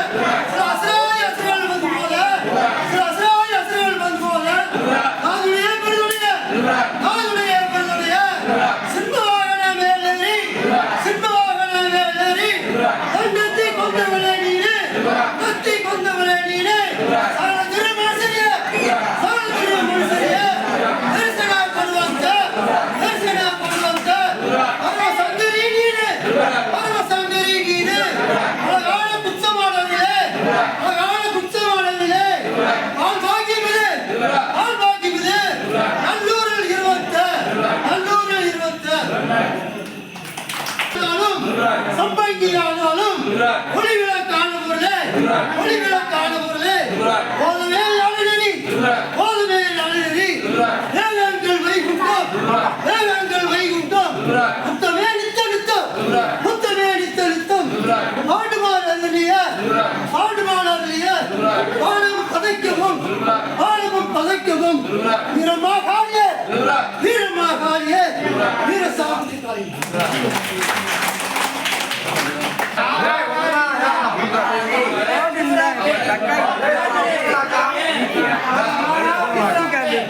Yeah. சம்பங்கியானாலும் ஒளிவிளக்கான பொருளே ஒளிவிளக்கான பொருளே போதுமே அழகி போதுமே அழகி வேதங்கள் வைகுண்டம் வேதங்கள் வைகுண்டம் முத்தமே நித்த நித்தம் முத்தமே நித்த நித்தம் ஆடுமார் அருளிய ஆடுமார் அருளிய வானமும் பதைக்கவும் வானமும் பதைக்கவும் வீரமாகாரிய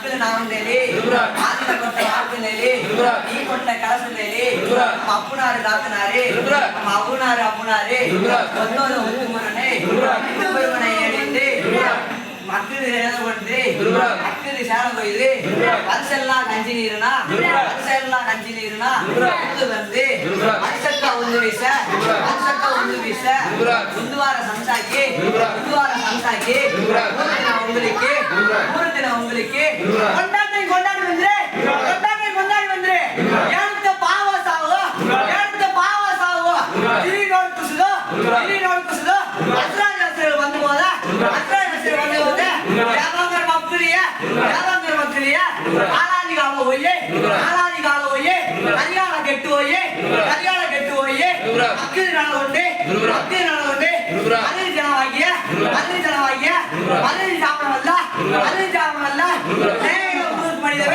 ಮಕ್ಕಳು ನಾವಂದೇಲಿ ಆದಿನ ಕೊಟ್ಟ ಯಾಕನೇಲಿ ಈ ಕೊಟ್ಟ ಕಳಸನೇಲಿ ನಮ್ಮ ಅಪ್ಪನಾರು ದಾತನಾರಿ ನಮ್ಮ ಅಪ್ಪನಾರು ಅಪ್ಪನಾರಿ ಒಂದೊಂದು ಒಂದು ಮನೆ ಇನ್ನೊಬ್ಬರು ಮನೆ ಹೇಳಿದ್ರಿ ಮಕ್ಕಳು ಹೇಳ್ಕೊಂಡ್ರಿ ಮಕ್ಕಳು ಶಾಲೆ ಹೋಯ್ದ್ರಿ ವರ್ಷೆಲ್ಲ ಕಂಚಿ ನೀರಿನ ವರ್ಷೆಲ್ಲ ಕಂಚಿ ನೀರಿನ ಮುಂದೆ ಬಂದ್ರಿ ವರ್ಷಕ್ಕ ಒಂದು ವಿಷ ವರ್ಷಕ್ಕ ಒಂದು ವಿಷ ಒಂದು ವಾರ ಸಂಸಾಕಿ ಒಂದು ವಾರ ಸಂಸಾಕಿ ಮೂರು ದಿನ உங்களுக்கு மூணு தினம் உங்களுக்கு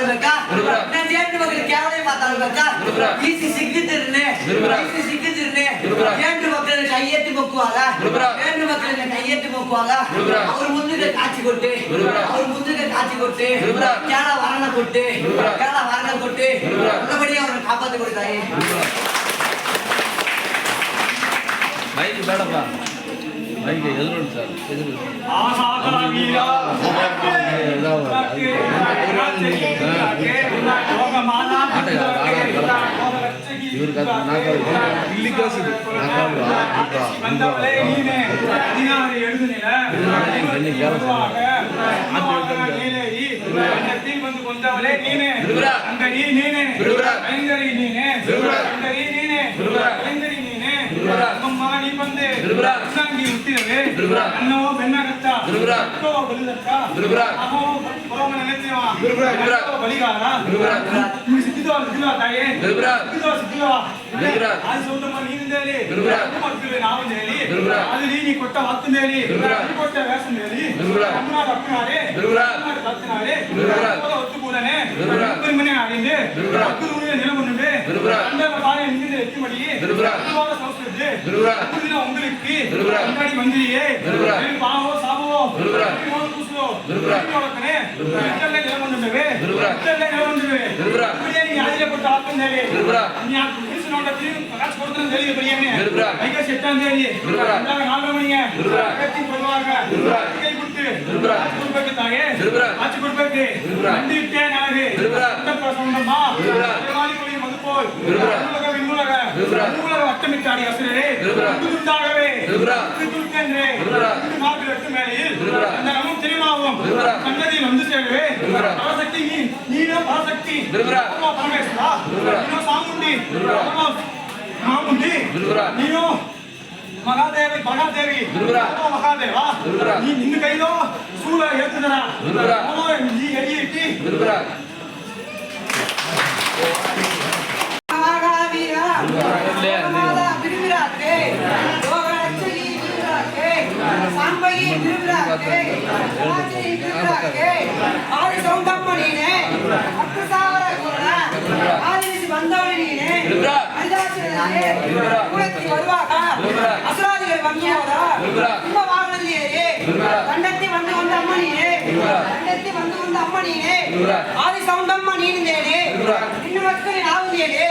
ಮಾತಾಡ್ಬೇಕಾ ನಾನು ಏನ್ ಮಗನ ಕೇವಲ ಮಾತಾಡ್ಬೇಕಾ ಈಸಿ ಸಿಕ್ಕಿದ್ರನೆ ಈಸಿ ಸಿಕ್ಕಿದ್ರನೆ ಏನ್ ಮಕ್ಕಳನ್ನ ಕೈ ಎತ್ತಿ ಮಕ್ಕುವಾಗ ಏನ್ ಮಕ್ಕಳನ್ನ ಕೈ ಎತ್ತಿ ಮಕ್ಕುವಾಗ ಅವ್ರ ಮುಂದಕ್ಕೆ ಕಾಚಿ ಕೊಟ್ಟೆ ಅವ್ರ ಮುಂದಕ್ಕೆ ಕಾಚಿ ಕೊಟ್ಟೆ ಕೇಳ ವಾರಣ ಕೊಟ್ಟೆ ಕೇಳ ವಾರಣ ಕೊಟ್ಟೆ உள்ளபடி ಅವರನ್ನು ಕಾಪಾಡಿಕೊಡ್ತಾರೆ ಮೈಕ್ ಬೇಡಪ್ಪ ஐயா எதிரோடு சார் இவர் இல்லி காசு நீனே நீனே நீனே ಬಂದೆ ಅನ್ನಾಗಿ ಹುಟ್ಟಿದರೆ ಅನ್ನವೋ ಬೆನ್ನಾಗತ್ತ ಅಕ್ಕೋ ಬಲಿದತ್ತ ಅಹೋ ಬರೋಮ ನೆಲೆತೀವ ಅಕ್ಕೋ ಬಲಿಗಾರ ನೀವು ಸಿದ್ಧಿದೋ ಸಿದ್ಧಿಲ್ವಾ ತಾಯಿ ಸಿದ್ಧಿದೋ ಸಿದ್ಧಿಲ್ವಾ ಅದು ಸೌತಮ್ಮ ನೀನಿಂದೇಳಿ ಹಕ್ಕು ಮಕ್ಕಳು ನಾವಂದೇಳಿ ಅದು ನೀನಿ ಕೊಟ್ಟ ಹತ್ತಂದೇಳಿ ಕೊಟ್ಟ ವ್ಯಾಸಂದೇಳಿ ಅಮ್ಮನಾದ ಅಕ್ಕನಾರೆ ಅಮ್ಮನಾದ ಹತ್ತನಾರೆ ಒತ್ತು ಕೂಡನೆ ಅಕ್ಕನ ಮನೆ ಆಡಿಂದೆ ಅಕ್ಕನ ಊರಿನ ನೆಲಮನ್ನುಂಡೆ ಅಂಡಲ ಬಾಯ ನಿನ್ನಿಂದ ಎತ್ತಿ ಮಡಿ ಸಂಸ್ಕೃತಿ நடத்தின உங்களுக்கு? முன்னாடி மந்திரியே. பாவோ சாபவோ பூசுவோ உலகனே இத்தனை நிலவொண்டுவே இத்தனை நிலவொண்டுவே இப்படியே நீங்க ஆதிரப்பட்ட ஆக்கம் தேவையே நீ புதுசு நோட்டத்தையும் காசு கொடுத்தது தெரிய பெரியவனே. ஐகாசி எட்டாம் தேதி. நாலரை மணிங்க கத்தி பொதுவாக கை கொடுத்து குடும்பக்கு தாயே ஆட்சி குடும்பக்கு நன்றி விட்டேன் அழகு சம்பந்தமா போல் அண்ணுலக விண்ணுலக. அண்ணுலக வட்டமிட்டாடி அசுரரே. துண்டாகவே துர்க்கென்றே இந்த மார்பில் வந்து நீ நீனா பரசக்தி. அம்மா பரமேஸ்வரா. நீனோ சாமுண்டி. அம்மா சாமுண்டி நீனோ மகாதேவி மகாதேவி. மகாதேவா. நீ நின்னு கையிலோ சூழ ஏத்துதரா நீ எரிய அன்பையே விரும்புறாக்கே ஆசையை விரும்புறாக்கே ஆதி சௌந்தம்மா நீனே. அக்குசாவர குரல ஆதிசி வந்த வந்த அம்மா நீனே. ஆதி சௌந்தம்மா நீனேனே நின்னு மக்கள் ஆகுதேனே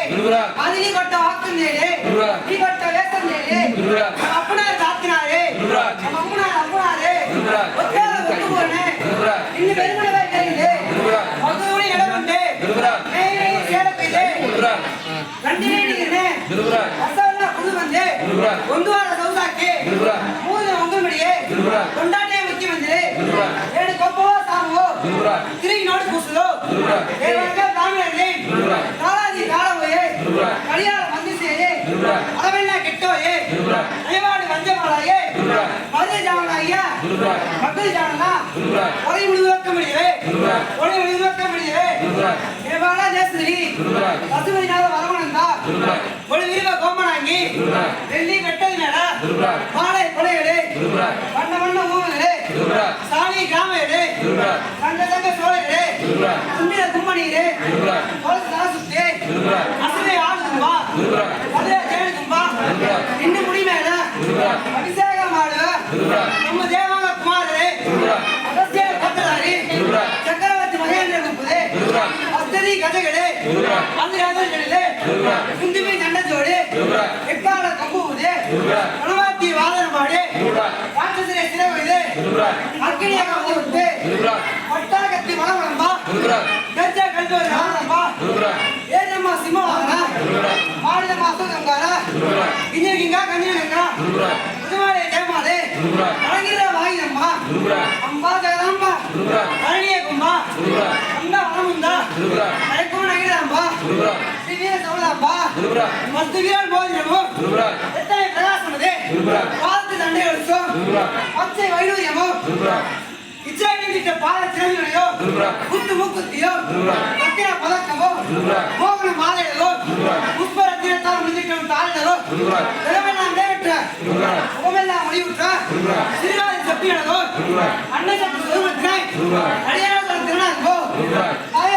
ஆதிலி கொட்ட வாக்குந்தேனே நீ கொட்ட வேசந்தேனே அப்பனார் காத்தினாரே. ಒಂದು ವಾರ ಸೌದಾಕಿ ಮೂರು ಒಂದು ಮಡಿಯೇ ಕೊಂಡಾಟೆ ಮುಖ್ಯಮಂತ್ರಿ ಎರಡು ಕೊಪ್ಪವ ಸಾವು ತಿರುಗಿ ನೋಡಿ ಕೂಸಲು மக்கள் ஜானனா கொலை விடுதலாக்க முடியலே கொலை விடுதலாக்க முடியலே நிர்வாக ஜெயஸ்ரீ பசுமையாக வரவணந்தா ஒளிவீர கோமனாங்கி டெல்லி கட்டது நட மாலை கொலையடே வண்ண வண்ண ஊமலே சாணி கிராமையடே தங்க தங்க சோழையடே சுண்டில கும்மணியிலே கொலை சாசுத்தே அசுவை ஆளுதும்பா கொலையா ஜெயலதும்பா இன்னும் முடிமேல அபிஷேகம் ஆடுவ நம்ம தேவ ಗದೆಗಳೇ ಅಂದ್ರೆ ಯಾವ್ದೇ ಮುಂದಿಮೆ ಗಂಡ ಜೋಡಿ ಹೆಬ್ಬಾಳ ಕಂಬುವುದೇ ಗಣವಾತಿ ವಾದನ ಮಾಡಿ ರಾಕ್ಷಸರ ಸ್ಥಿರವಿದೆ ಅಗ್ನಿಯಾಗ ಹೋಗುತ್ತೆ ಒಟ್ಟಾಗತ್ತಿ ಮನವರಂಬ ಗಜ್ಜ ಗಂಟು ರಾಮರಂಬ ಏನಮ್ಮ ಸಿಂಹವಾಹನ ಮಾಡಿದ ಮಾತು ಗಂಗಾರ ಗಿಂಜಿಗಿಂಗ ಗಂಜಿನಂಗ ಮುದುಮಾಡೆ ಜಯಮಾಲೆ ಅಳಗಿರ ವಾಯಿನಮ್ಮ ಅಂಬಾ ಜಗದಂಬ ಅರಣ್ಯ ಕುಂಬ ಇಚ್ಛಾಗಿದ್ದ ಪಾದ ಚಲನೆಯೋ ಗುಂಡು ಮೂಕುತ್ತಿಯೋ ಪತ್ತಿನ ಪದಕವೋ ಮೋಗನ ಮಾಲೆಯೋ ಉಪ್ಪರ ತೀರತಾರು ಮುಂದಿಟ್ಟು ತಾಳೆದರೋ ಕೆಲವೆಲ್ಲ ಅಂದೇವಿಟ್ಟ ಒಮ್ಮೆಲ್ಲ ಮುಡಿಯುಟ್ಟ ಸಿರಿವಾದ ಸಪ್ಪಿಯಡೋ ಅಣ್ಣ ಸಪ್ಪ ಸುಮತ್ನಾಯ್ ಅಳಿಯಾದ ತಿರುನಾಗೋ ಅಯ್ಯ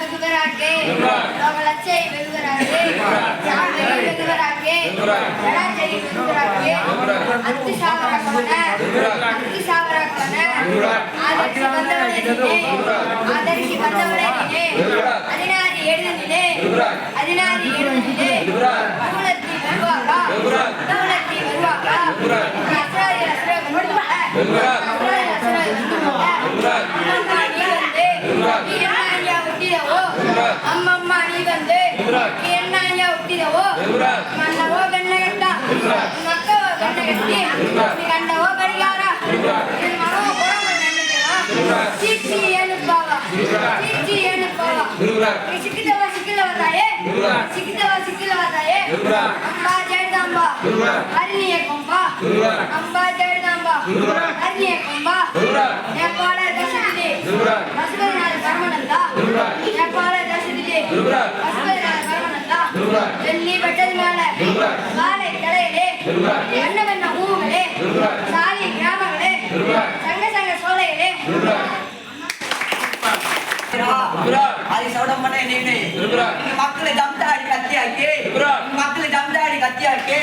வெகுவராகே. லட்சை வெகுவராகே. யானை வெகுவராகே. ஜடாஜை வெகுவராகே. அத்து சாவராகவன. அத்து சாவராகவன. ஆதரிசி சிக்கிட்டவா சிக்கில வந்தாயே சிக்கிட்டவா சிக்கில வந்தாயே அம்பா ஜெயதாம்பா அருணிய கொம்பா அம்பா ஜெயதாம்பா அருணிய கொம்பா நேபாள தசதிலே பசுபதிநாத கர்மனந்தா நேபாள தசதிலே பசுபதிநாத கர்மனந்தா வெள்ளி பட்டது மேல வண்ண வண்ண ஊர்களே சாலை கிராமங்களே சங்க சங்க சோலைகளே. அதை சவுடம் பண்ண என்ன மக்களை தம்தாடி கத்தியாக்கி. மக்களை கத்தியாக்கே.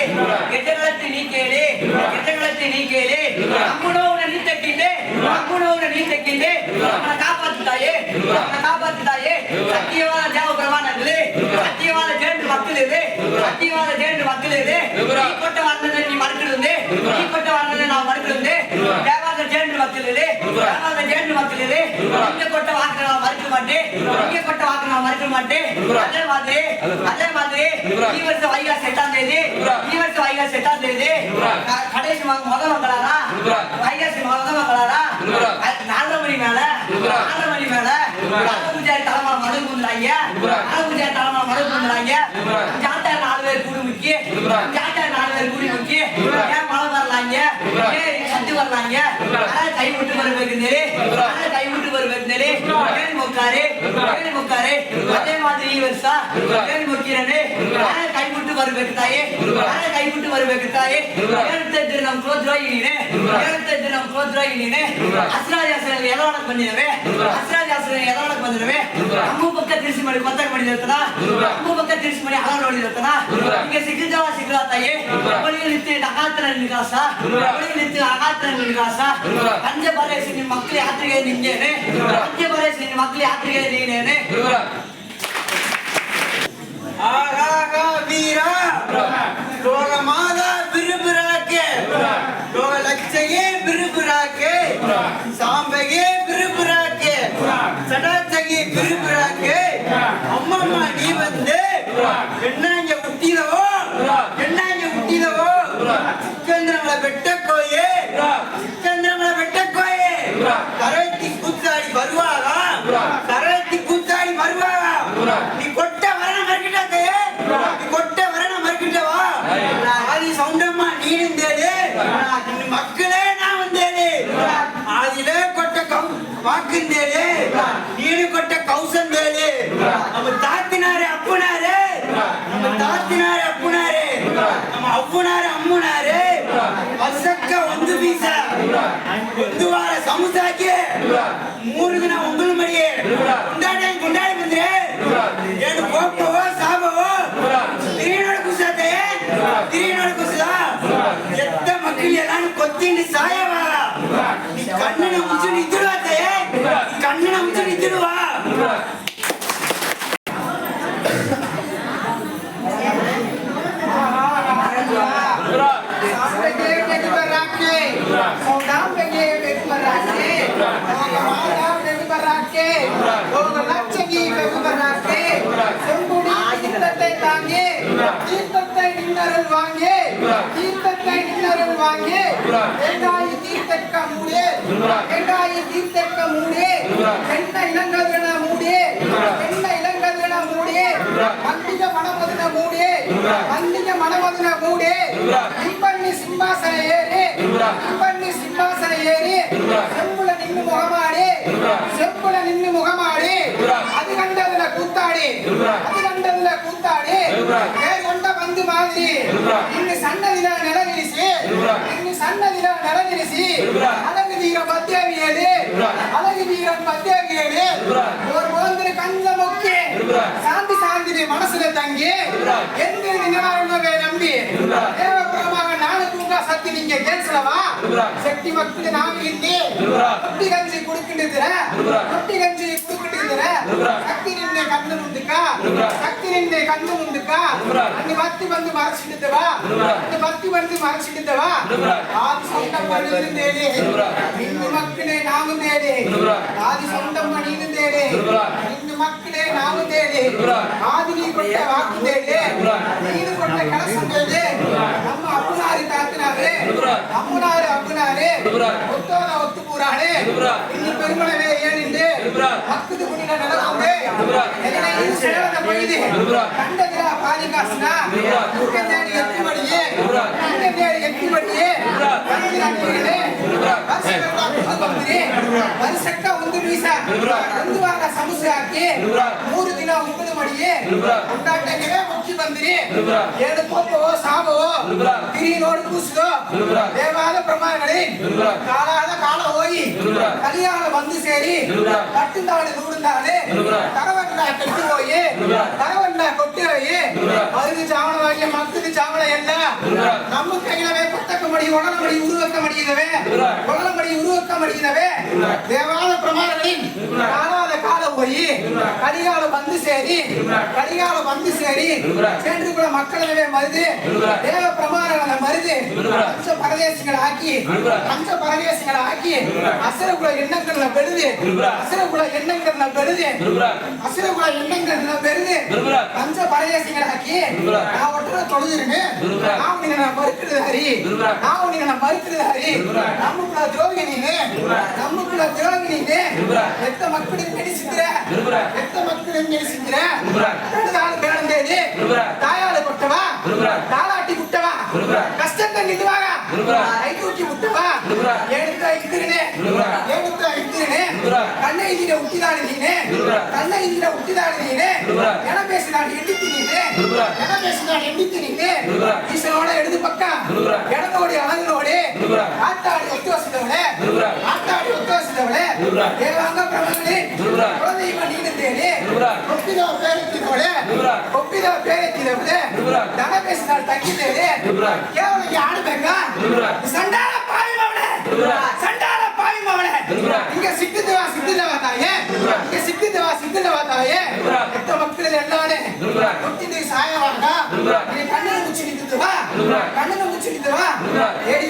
எட்டங்களத்து நீ கேளே. எட்டங்களத்து நீ கேளே. அம்முனோட நீ தக்கிண்டே அம்முனோட நீ தக்கிண்டே நம்மளை காப்பாத்துட்டாயே நம்மளை காப்பாத்துட்டாயே சத்தியவான தேவ பிரமாணங்களே சத்தியவான சேர்ந்து மக்கள் இது சத்தியவான சேர்ந்து மக்கள் இது நீ கொட்ட வாழ்ந்ததை நீ மறுக்கிருந்தே நீ கொட்ட வாழ்ந்ததை நான் மறுக்கிருந்தே தேவாத சேர்ந்து மக்கள் இது தேவாத சேர்ந்து மக்கள் இது அதே மாதிரி அதே மாதிரி ஈ தேதி ஈ வருஷம் வைகாசி எட்டாம் தேதி கடைசி மேல நாலரை மேல பூஜாரி தலைமலை மழை குந்துறாங்க பூஜாரி தலைமலை மழை குந்துறாங்க நாலு பேர் கூடி முக்கிய ஜாத்தா நாலு பேர் கூடி முக்கிய சத்து வர்றாங்க. கை விட்டு வருவேக்குந்தேரு கை விட்டு வருவேக்குந்தேரு முக்காரு. முக்காரு. அதே மாதிரி வருஷா முக்கிறனே. கை ಬರ್ಬೇಕು ತಾಯಿ? ಯಾರೇ ಕೈ ಬಿಟ್ಟು ಬರ್ಬೇಕು ತಾಯಿ? ಹೇಳ್ತಾ ಇದ್ರೆ ನಮ್ ಕ್ರೋದ್ರಾಗಿ ನೀನೆ? ಹೇಳ್ತಾ ಇದ್ರೆ ನಮ್ ಕ್ರೋದ್ರಾಗಿ ನೀನೆ? ಹಸ್ರಾಜಾಸನಲ್ಲಿ ಎಲ್ಲ ಒಳಗೆ ಬಂದಿದ್ದಾವೆ? ಹಸ್ರಾಜಾಸನಲ್ಲಿ ಎಲ್ಲ ಒಳಗೆ ಬಂದಿದ್ದಾವೆ? ಅಮ್ಮು ಪಕ್ಕ ತಿಳಿಸಿ ಮಾಡಿ ಕೊತ್ತಾಗ ಮಾಡಿದಿರ್ತಾನ ಅಮ್ಮು ಪಕ್ಕ ತಿಳಿಸಿ ಮಾಡಿ ಹಣ ನೋಡಿದಿರ್ತಾನ ಈಗ ಸಿಗ್ಲಿದ್ದವ ಸಿಗ್ಲ ತಾಯಿ? ಅವಳಿಗೆ ನಿತ್ಯ ಅಗಾತ್ರ ನಿಗಾಸ. ಅವಳಿಗೆ ನಿತ್ಯ ಅಗಾತ್ರ ನಿಗಾಸ. ಅಂಜೆ ಬರೆಸಿ ನಿಮ್ಮ ಮಕ್ಕಳ ಯಾತ್ರೆಗೆ ನಿಮ್ಗೇನೆ ಅಂಜೆ ಬರೆಸಿ ನಿಮ್ಮ ಮಕ್ಳ ಯಾತ್ರೆಗೆ ನೀನೇನೆ. வீரா லோக மாதா விருபுராக்கே லோக லட்சையே விருபுராக்கே சாம்பையே விருபுராக்கே சடாச்சகி விருபுராக்கே அம்மம்மா நீ வந்து என்ன இங்க முட்டிதவோ என்ன இங்க முட்டிதவோ சிக்கந்திரங்களை வெட்ட பாக்குந்தே ஈடு கொட்ட கௌசம் வேலே நம்ம தாத்தினாரு அப்பனாரு. நம்ம தாத்தினாரு அப்புனாரே. நம்ம அவ்வனாரு அம்முனாரு. வசக்க ஒந்து பீச ஒந்து வார சமுதாக்கி மூணு தினம் உங்களுக்கு மடியே. கொண்டாடி கொண்டாடி வந்துரு ஏடு போப்பவோ சாபவோ? திரியனோட குசாத்தையே திரியனோட குசுதா? எத்த மக்கள் எல்லாம் கொத்தின்னு சாயவா ಕಣ್ಣಿನ ಮುಂಚೆ ನಿದ್ದಿಡುವತ್ತೆ ಕಣ್ಣಿನ ಮುಂಚೆ ನಿದ್ದಿಡುವ தீர்த்தத்தை நின்னருள் வாங்கி தீர்த்தத்தை நின்னருள் வாங்கி வெங்காய தீர்த்தக்க மூடே. வெங்காய தீர்த்தக்க மூடே. எண்ண இளங்கதிரன மூடே. எண்ண இளங்கதிரன மூடே. மந்திக மணமதுன மூடே. மந்திக மணமதுன மூடே. இம்பண்ணி சிம்மாசன ஏறி. இம்பண்ணி சிம்மாசன ஏறி. செம்புல நின்னு முகமாடி. செம்புல நின்னு முகமாடி. அது கண்டதுல கூத்தாடி. அது கண்டதுல கூத்தாடி. கொண்ட பந்து மாதிரி. இன்னு சன்னதில நிலநிலிசி இன்னு சன்னதில நிலநிலிசி அழகு வீரம் பத்தியாவியது அழகு வீரம் பத்தியாவியது ஒரு போந்திர கந்த முக்கி. சாந்தி சாந்தி மனசுல தங்கி. எந்த நினைவாருங்கவே நம்பி. தேவபுரமாக நானு சக்தி நீங்க கேட்கலவா சக்தி மக்கள் நாங்க இல்லி ரொட்டி கஞ்சி குடுக்கிட்டு ரொட்டி கஞ்சி குடுக்கிட்டு சக்தி நின்ன கண்ணு முந்துக்கா சக்தி நின்ன கண்ணு முந்துக்கா அந்த பத்தி வந்து மறைச்சிட்டுவா அந்த பத்தி வந்து மறைச்சிட்டுவா ஆதி சொந்தம் பண்ணிருந்தேனே இந்து மக்களே நாமும் தேடி. ஆதி சொந்தம் பண்ணிருந்தேனே இந்து மக்களே நாமும் தேடி. ஆதி நீ கொண்ட வாக்கு தேடி. நீடு கொண்ட தேடி அப்புனாரி அம்முனாரு அம்முனாரு ஒத்தோன ஒத்து பூரானே இன்னி பெருமளவே ஏனிண்டு பக்குது குடின நடக்காமே எதனை சேவன பயிது கண்டதிரா பாலிகாசனா முக்கந்தேடி எத்தி மடியே கண்டதேடி எத்தி மடியே கண்டதிரா நீரிலே வருஷக்க மூறு தினம் ஒன்பது மடியே உண்டாட்டங்களே ತಂದಿರಿ ಎದಕ್ಕೋ ಸಾಮವೋ ತಿರಿನೋಡು ಕೂಸಿದೋ ದೇವಾದ ಪ್ರಮಾಣಗಳೇ ಕಾಲಾದ ಕಾಲ ಹೋಗಿ ಕಲಿಯಾಣ ಬಂದು ಸೇರಿ ಕಟ್ಟಿದ್ದಾಳೆ ದೂಡಿದ್ದಾಳೆ ಕರವನ್ನ ಕಟ್ಟಿ ಹೋಗಿ ಕರವನ್ನ ಕೊಟ್ಟಿರೋಯಿ ಅವರಿಗೆ ಚಾವಣವಾಗಿ ಮಕ್ಕಳಿಗೆ ಚಾವಣ ಎಲ್ಲ ನಮ್ಮ ಕೈಗಳ ಬೇಕು புத்தக்க மடி உடல மடி உருவக்க மடியுதவே உடல மடி உருவக்க மடியுதவே தேவாத பிரமாணங்களின் காலாத கால போய் கலிகாலம் வந்து சேரி. கலிகாலம் வந்து சேரி. சென்றுக்குள்ள மக்களவே மருது. தேவ பிரமாணங்களை மருது. பஞ்ச பரதேசிகளை ஆக்கி பஞ்ச பரதேசிகளை ஆக்கி அசுரகுல எண்ணங்கள்ல பெருது அசுரகுல எண்ணங்கள்ல பெருது அசுரகுல எண்ணங்கள்ல பெருது பஞ்ச பரதேசிகளை ஆக்கி நான் ஒட்டுற தொழுதுருங்க நான் மறுக்கிறது ஹரி. நான் உன்னை நான் மறுக்கிறது ஹரி. நமக்குள்ள துரோகி நீங்க நமக்குள்ள துரோகி நீங்க எத்த மக்களின் நெடிசிக்கிற எத்த மக்களின் நெடிசிக்கிற ரெண்டு பேரம் தேதி தாயால கொட்டவா? தாலாட்டி குட்டவா? கஷ்டத்தை நிதுவாக தூக்கி விட்டவா எடுத்த இந்திரனே. எடுத்த இந்திரனே. கண்ணை இதிர உட்டிதானே நீனே. கண்ணை இதிர உட்டிதானே நீனே. என பேசினான் எண்ணித்து நீனே. என பேசினான் எண்ணித்து நீனே. ஈசனோட எடுத்து பக்கம் தேவாங்க பிரபலனே குழந்தையுமா நீங்க தேனே ஒப்பிதா பேரத்தினோட ஒப்பிதா பேரத்தினோட தன பேசினால் தங்கிட்டேனே கேவலுக்கு ஆடு பெங்க சண்டால பாவிமவனே சண்டால பாவிமவனே இங்க சித்து தேவா சித்து தேவா தாயே இங்க சித்து தேவா சித்து தேவா தாயே மொத்த மக்கள் எல்லானே ஒட்டி நீ சாயவாங்க நீ கண்ணனை முச்சி நித்துவா கண்ணனை முச்சி நித்துவா ஏடி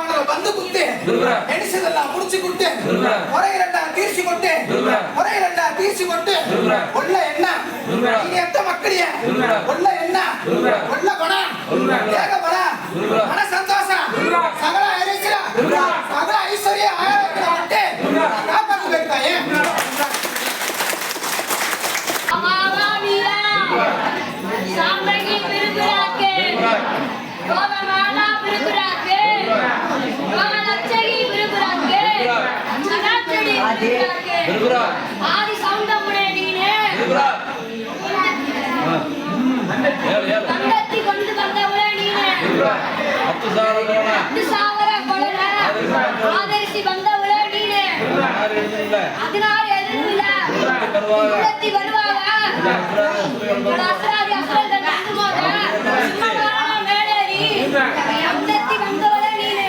வாகனம் வந்து குத்து நெடிச்சதெல்லாம் முடிச்சு குத்து முறை ரெண்டா தீர்ச்சி கொட்டு முறை ரெண்டா தீர்ச்சி கொட்டு ஒல்ல என்ன? நீ எத்த மக்களிய? சதாச்சடி விருதுராக்கே ஆதி சௌந்தமுடைய நீனே ಹೇಳು ಹೇಳು தங்கத்தி கொண்டு வந்தவளே நீனே ಹತ್ತು ಸಾವಿರ ನೋಡ ಹತ್ತು ಸಾವಿರ ಕೊಡಲ ಆಧರಿಸಿ ಬಂದವಳೇ ನೀನೆ ಯಾರು ಹೇಳಿಲ್ಲ ಹದಿನಾರು ಎದುರಿಲ್ಲ ಬರುವಾಗ ಉನ್ನತಿ ಬರುವಾಗ ಅಸರಾದಿ ಅಸರದ ನಂದು ಮೋದ ಸಿಂಹವಾಹನ ಮೇಲೇರಿ ಉನ್ನತಿ ಬಂದವಳೇ ನೀನೆ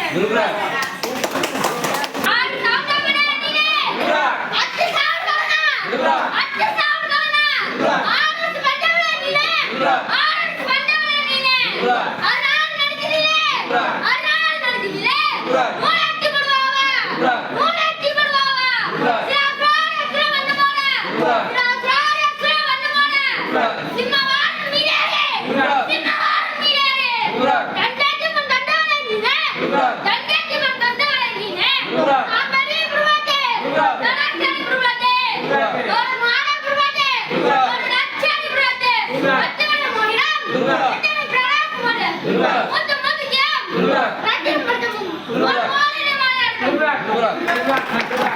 Burak. Thank you.